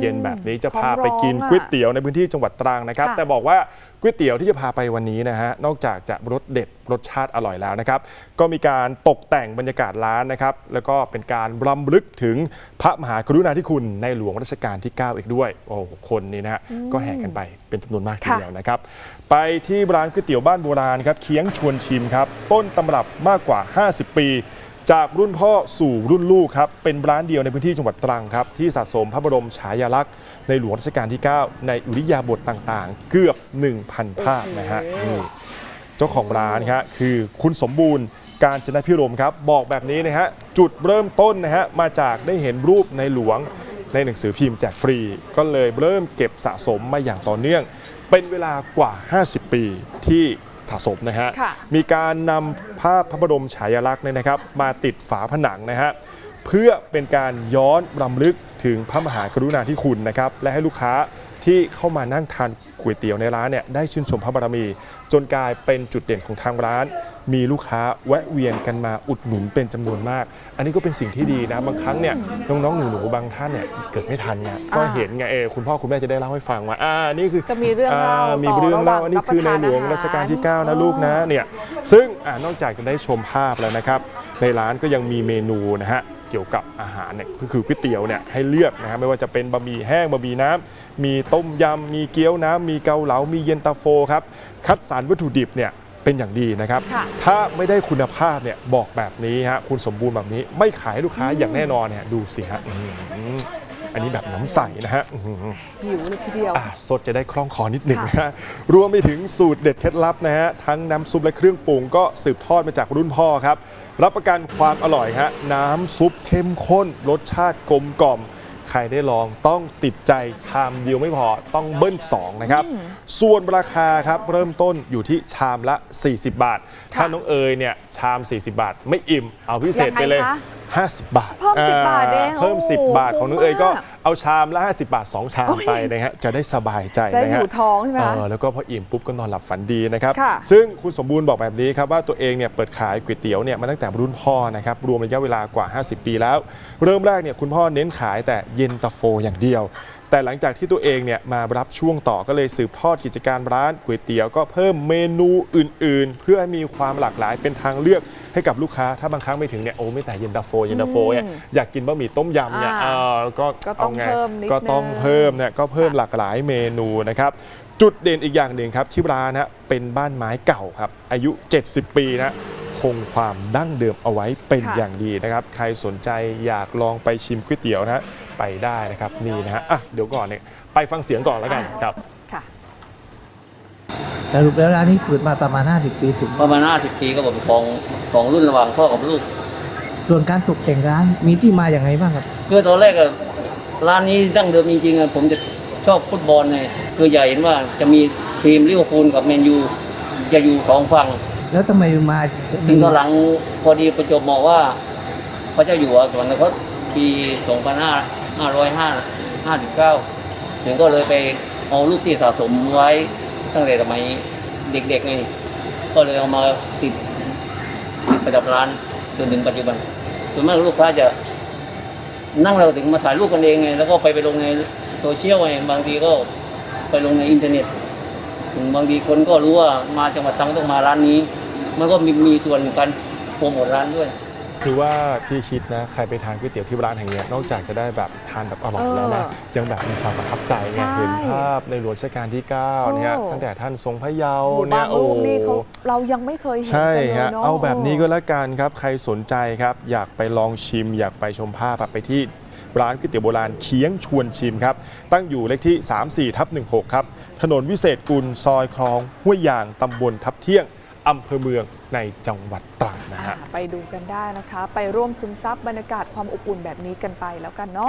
เย็นๆแบบนี้จะท้องพาไปกินร้องอะก๋วยเตี๋ยวในพื้นที่จังหวัดตรังนะครับค่ะแต่บอกว่าก๋วยเตี๋ยวที่จะพาไปวันนี้นะฮะนอกจากจะรสเด็ดรสชาติอร่อยแล้วนะครับ ก็มีการตกแต่งบรรยากาศร้านนะครับ แล้วก็เป็นการรำลึกถึงพระมหากรุณาธิคุณในหลวงรัชกาลที่ 9 อีกด้วย โอ้โหคนนี้นะฮะก็แห่กันไปเป็นจำนวนมากทีเดียวนะครับ ไปที่ร้านก๋วยเตี๋ยวบ้านโบราณครับเคียงชวนชิมครับต้นตำรับมากกว่า 50 ปี จากรุ่นพ่อสู่รุ่นลูกครับ เป็นร้านเดียวในพื้นที่จังหวัดตรังครับ ที่สะสมพระบรมฉายาลักษณ์ในหลวงรัชกาลที่ 9 ในอุริยาบทต่างๆ เกือบ 1,000 ภาพนะฮะนี่เจ้าของร้านครับคือคุณสมบูรณ์การจนพิรมครับ บอกแบบนี้นะฮะ จุดเริ่มต้นนะฮะ มาจากได้เห็นรูปในหลวงในหนังสือพิมพ์แจกฟรี ก็เลยเริ่มเก็บสะสมมาอย่างต่อเนื่อง เป็นเวลากว่า 50 ปีที่ สะสมนะฮะค่ะมีการนำภาพพระบรมฉายาลักษณ์เนี่ยนะครับ มาติดฝาผนังนะฮะเพื่อเป็นการย้อนรำลึกถึงพระมหากรุณาธิคุณนะครับ และให้ลูกค้า ที่เข้ามานั่งทานก๋วยเตี๋ยวในร้านเนี่ยได้ชื่นชมพระบารมี จนกลายเป็นจุดเด่นของทางร้าน มีลูกค้าแวะเวียนกันมาอุดหนุนเป็นจำนวนมาก อันนี้ก็เป็นสิ่งที่ดีนะบางครั้งเนี่ยน้องๆหนูๆบางท่านเนี่ยเกิดไม่ทันไงก็เห็นไงเออคุณพ่อคุณแม่จะได้เล่าให้ฟังว่าอ่านี่คือก็มีเรื่องเล่ามีต่อเรื่องเล่าระหว่างอันนี้คือในหลวงรับประทานรัชกาลที่อาหาร9นะลูกนะเนี่ยซึ่งอานอกจากจะได้ชมภาพแล้วนะครับในร้านก็ยังมีเมนูนะฮะ เกี่ยวกับอาหารเนี่ยก็คือก๋วยเตี๋ยวเนี่ยให้เลือกนะฮะไม่ว่าจะเป็นบะหมี่แห้งบะหมี่น้ำมีต้มยำมีเกี๊ยวน้ำมีเกาเหลา มีเย็นตาโฟครับคัดสรรวัตถุดิบเนี่ยเป็นอย่างดีนะครับค่ะถ้าไม่ได้คุณภาพเนี่ยบอกแบบนี้ฮะคุณสมบูรณ์แบบนี้ ไม่ขายให้ลูกค้าอย่างแน่นอนเนี่ยดูสิฮะอื้อหือ อันนี้แบบน้ำใสนะฮะอื้อหือ หิวเลยทีเดียว อะสดจะได้คล่องคอนิดหนึ่งนะฮะรวมไปถึงสูตรเด็ดเคล็ดลับนะฮะ ทั้งน้ำซุปและเครื่องปรุงก็สืบทอดมาจากรุ่นพ่อครับ รับประกันความอร่อยฮะ น้ำซุปเข้มข้น รสชาติกลมกล่อม ใครได้ลองต้องติดใจชามเดียวไม่พอต้องเบิ้ล 2 นะครับ ส่วนราคาครับ เริ่มต้นอยู่ที่ชามละ 40 บาท ถ้าน้องเอ๋ยเนี่ยชาม 40 บาท ไม่อิ่มเอาพิเศษไปเลย ยังไงคะ50 บาทเพิ่ม10บาทเองเพิ่ม โอ้โห10 บาทของน้องเอ๋ยก็ คุ้มมาก เอาชามละ 50 บาท 2 ชามไปนะฮะจะได้สบายใจจะนะอฮะยู่ท้องใช่ไหมคะ เออแล้วก็พออิ่มปุ๊บก็นอนหลับฝันดีนะครับ ค่ะ ซึ่งคุณสมบูรณ์บอกแบบนี้ครับว่าตัวเองเนี่ยเปิดขายก๋วยเตี๋ยวเนี่ยมาตั้งแต่รุ่นพ่อนะครับรวมระยะเวลากว่า 50 ปีแล้ว เริ่มแรกเนี่ยคุณพ่อเน้นขายแต่เย็นตาโฟอย่างเดียว แต่หลังจากที่ตัวเองเนี่ยมารับช่วงต่อก็เลยสืบทอดกิจการร้านก๋วยเตี๋ยวก็เพิ่มเมนูอื่น ๆ เพื่อให้มีความหลากหลายเป็นทางเลือกให้กับลูกค้าถ้าบางครั้งไม่ถึงเนี่ยโอ้ไม่แต่เย็นตาโฟเย็นตาโฟเนี่ยอยากกินบะหมี่ต้มยำเนี่ยอ่าเออก็ก็ต้องาไงเพิ่มนิดก็ต้องนึงเพิ่มเนี่ยก็เพิ่มหลากหลายเมนูนะครับจุดเด่นอีกอย่างหนึ่งครับที่ร้านนะเป็นบ้านไม้เก่าครับอายุ 70 ปีนะค งความดั้งเดิมเอาไว้เป็นค่ะอย่างดีนะครับ ใครสนใจอยากลองไปชิมก๋วยเตี๋ยวนะไปได้นะครับนี่นะฮะอะเดี๋ยวก่อนเนี่ยไปฟังเสียงก่อนแล้วกันครับค่ะสรุปแล้วร้านนี้เปิดมาประมาณ 50 ปีถึงประมาณ 50 ปีก็ผมของของรุ่นระหว่างพ่อกับลูก ส่วนการตกแต่งร้านมีที่มาอย่างไรบ้างครับคือตอนแรกอะร้านนี้ดั้งเดิมจริงๆอะผมจะชอบฟุตบอลไงคืออยากเห็นว่าจะมีทีมลิเวอร์พูลกับแมนยูจะอยู่สองฝั่ง แล้วทำไมมาถึงตอนหลังพอดีประจวบเหมาะว่า พระเจ้าอยู่หัวสวรรคตปี 2559 ถึงก็เลยไปเอาลูกที่สะสมไว้ตั้งแต่สมัยเด็กๆไงก็เลยเอามาติดติดประดับร้านจนถึงปัจจุบันส่วนมากลูกค้าจะนั่งเราถึงมาถ่ายรูปกันเองไง แล้วก็ไปไปลงในโซเชียลไงบางทีก็ไปลงในอินเทอร์เน็ต ถึงบางทีคนก็รู้ว่ามาจังหวัดตรังต้องมาร้านนี้ มันก็มีมีส่วนการโปรโมทร้านด้วย คือว่าพี่คิดนะใครไปทานก๋วยเตี๋ยวที่ร้านแห่งเนี้ยนอกจากจะได้แบบทานแบบอร่อยแล้วนะเออยังแบบมีความประทับใจไงใช่เห็นภาพในหลวงรัชกาลที่9เนี่ยโอ้ ตั้งแต่ท่านทรงพระเยาว์โอ้โหเนี่บายงรูปนี่เขาเรายังไม่เคยเห็นใช่กันเลยฮะเนาะเอาแบบนี้ก็แล้วกันครับ ใครสนใจครับ อยากไปลองชิม อยากไปชมภาพอะไปที่ร้านก๋วยเตี๋ยวโบราณเคียงชวนชิมครับ ตั้งอยู่เลขที่ 34ทับ16 ครับ ถนนวิเศษกุลซอยคลองห้วยยางตำบลทับเที่ยง อำเภอเมืองในจังหวัดตรังนะฮะ ไปดูกันได้นะคะ ไปร่วมซึมซับบรรยากาศความอบอุ่นแบบนี้กันไปแล้วกันเนาะ